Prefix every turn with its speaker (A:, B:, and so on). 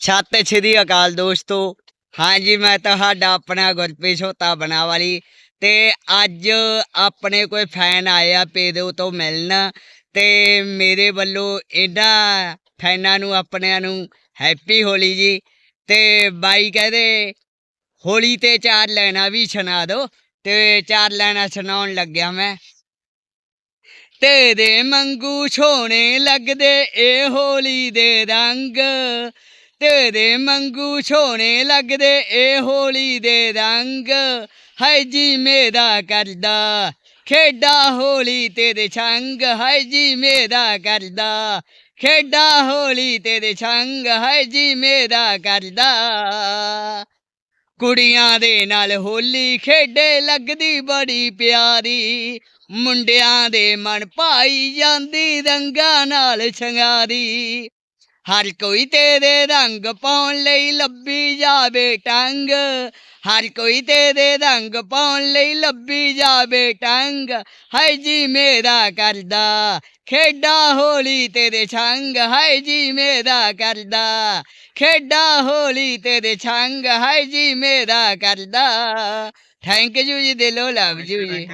A: ਸਤਿ ਸ਼੍ਰੀ ਅਕਾਲ ਦੋਸਤੋ। ਹਾਂਜੀ, ਮੈਂ ਤੁਹਾਡਾ ਆਪਣਾ ਗੁਰਪ੍ਰੀਤ ਸੋਤਾ ਬਣਾ ਵਾਲੀ ਤੇ ਅੱਜ ਆਪਣੇ ਕੋਈ ਫੈਨ ਆਇਆ ਪੇਦੋ ਤੋਂ ਮਿਲਣ ਤੇ ਮੇਰੇ ਵੱਲੋਂ ਇਹਨਾਂ ਫੈਨਾਂ ਨੂੰ, ਆਪਣਿਆਂ ਨੂੰ ਹੈਪੀ ਹੋਲੀ ਜੀ। ਤੇ ਬਾਈ ਕਹਦੇ ਹੋਲੀ ਤੇ ਚਾਰ ਲੈਣਾ ਵੀ ਸੁਣਾ ਦੋ ਤੇ ਚਾਰ ਲੈਣਾ ਸੁਣਾਉਣ ਲੱਗਿਆ ਮੈਂ। ਤੇਰੇ ਮੰਗੂ ਛੋਣੇ ਲੱਗਦੇ ਏ ਹੋਲੀ ਦੇ ਰੰਗ ਤੇਰੇ ਮੰਗੂ ਸੋਹਣੇ ਲੱਗਦੇ, ਏ ਹੋਲੀ ਦੇ ਰੰਗ। ਹਾਏ ਜੀ, ਮੇਰਾ ਕਰਦਾ। ਖੇਡਾ ਹੋਲੀ ਤੇਰੇ ਸੰਗ ਹਾਏ ਜੀ, ਮੇਰਾ ਕਰਦਾ। ਖੇਡਾ ਹੋਲੀ ਤੇਰੇ ਸੰਗ ਹਾਏ ਜੀ, ਮੇਰਾ ਕਰਦਾ। ਕੁੜੀਆਂ ਦੇ ਨਾਲ ਹੋਲੀ ਖੇਡੇ ਲੱਗਦੀ ਬੜੀ ਪਿਆਰੀ। ਮੁੰਡਿਆਂ ਦੇ ਮਨ ਪਾਈ ਜਾਂਦੀ ਰੰਗਾਂ ਨਾਲ ਸ਼ਿੰਗਾਰੀ। ਹਰ ਕੋਈ ਤੇਰੇ ਰੰਗ ਪਾਉਣ ਲਈ ਲੱਭੀ ਜਾਵੇ ਟੰਗ। ਹਰ ਕੋਈ ਤੇਰੇ ਰੰਗ ਪਾਉਣ ਲਈ ਲੱਭੀ ਜਾਵੇ ਟੰਗ। ਹਾਏ ਜੀ ਮੇਰਾ ਕਰਦਾ ਖੇਡਾ ਹੋਲੀ ਤੇਰੇ ਸੰਗ ਹਾਏ ਜੀ ਮੇਰਾ ਕਰਦਾ ਖੇਡਾ ਹੋਲੀ ਤੇਰੇ ਸੰਗ ਹਾਏ ਜੀ ਮੇਰਾ ਕਰਦਾ। ਥੈਂਕ ਯੂ ਜੀ ਦਿਲੋਂ ਲਵ ਯੂ ਜੀ।